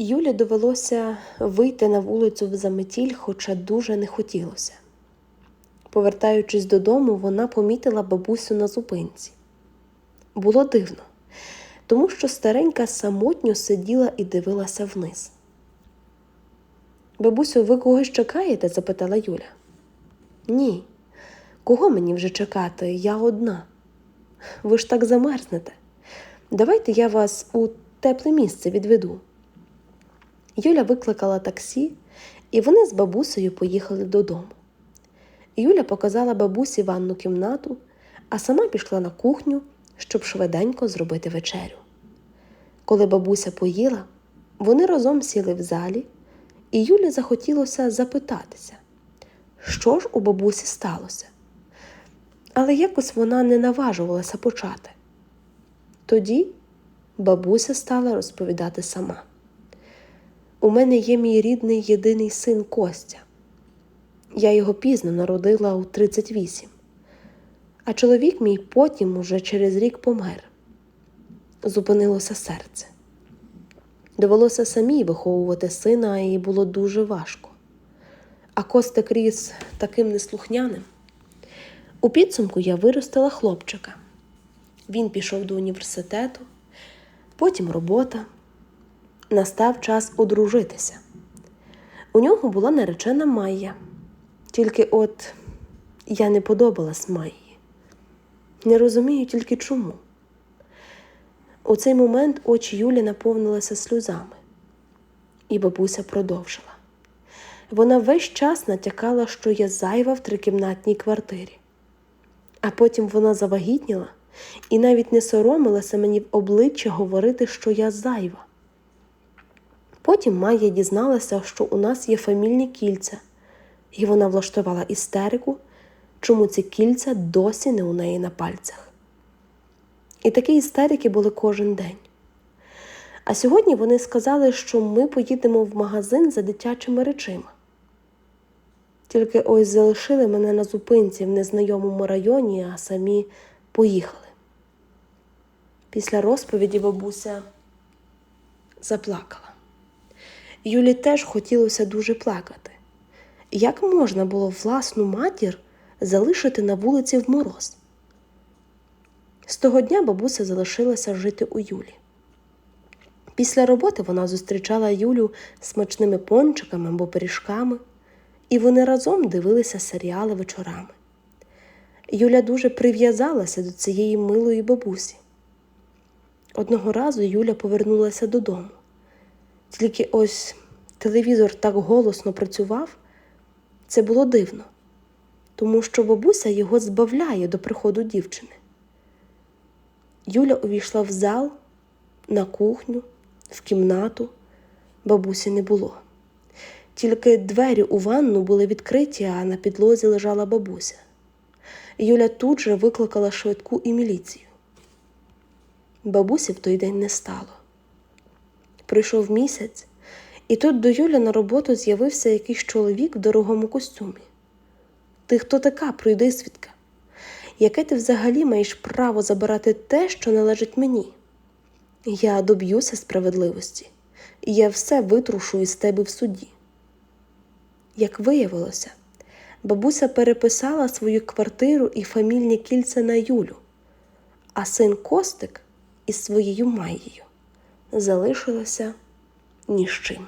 Юлі довелося вийти на вулицю в заметіль, хоча дуже не хотілося. Повертаючись додому, вона помітила бабусю на зупинці. Було дивно, тому що старенька самотньо сиділа і дивилася вниз. Бабусю, ви когось чекаєте? запитала Юля. Ні. Кого мені вже чекати? Я одна. Ви ж так замерзнете. Давайте я вас у тепле місце відведу. Юля викликала таксі, і вони з бабусею поїхали додому. Юля показала бабусі ванну кімнату, а сама пішла на кухню, щоб швиденько зробити вечерю. Коли бабуся поїла, вони разом сіли в залі, і Юлі захотілося запитатися, що ж у бабусі сталося. Але якось вона не наважувалася почати. Тоді бабуся стала розповідати сама. У мене є мій рідний єдиний син Костя. Я його пізно народила у 38, а чоловік мій потім уже через рік помер. Зупинилося серце. Довелося самій виховувати сина, і було дуже важко. А Костик ріс таким неслухняним. У підсумку я виростила хлопчика. Він пішов до університету, потім робота. Настав час одружитися. У нього була наречена Майя. Тільки от я не подобалась Майї. Не розумію тільки чому. У цей момент очі Юлі наповнилися сльозами, і бабуся продовжила. Вона весь час натякала, що я зайва в трикімнатній квартирі. А потім вона завагітніла і навіть не соромилася мені в обличчя говорити, що я зайва. Потім Майя дізналася, що у нас є фамільні кільця, і вона влаштувала істерику, чому ці кільця досі не у неї на пальцях. І такі істерики були кожен день. А сьогодні вони сказали, що ми поїдемо в магазин за дитячими речима. Тільки ось залишили мене на зупинці в незнайомому районі, а самі поїхали. Після розповіді бабуся заплакала. Юлі теж хотілося дуже плакати. Як можна було власну матір залишити на вулиці в мороз? З того дня бабуся залишилася жити у Юлі. Після роботи вона зустрічала Юлю смачними пончиками або пиріжками, і вони разом дивилися серіали вечорами. Юля дуже прив'язалася до цієї милої бабусі. Одного разу Юля повернулася додому. Тільки ось телевізор так голосно працював, це було дивно, тому що бабуся його збавляє до приходу дівчини. Юля увійшла в зал, на кухню, в кімнату. Бабусі не було. Тільки двері у ванну були відкриті, а на підлозі лежала бабуся. Юля тут же викликала швидку і міліцію. Бабусі в той день не стало. Пройшов місяць, і тут до Юлі на роботу з'явився якийсь чоловік в дорогому костюмі. Ти хто така, пройди свідка? Яке ти взагалі маєш право забирати те, що належить мені? Я доб'юся справедливості, і я все витрушу із тебе в суді. Як виявилося, бабуся переписала свою квартиру і фамільні кільця на Юлю, а син Костик із своєю Майєю залишилося ні з чим.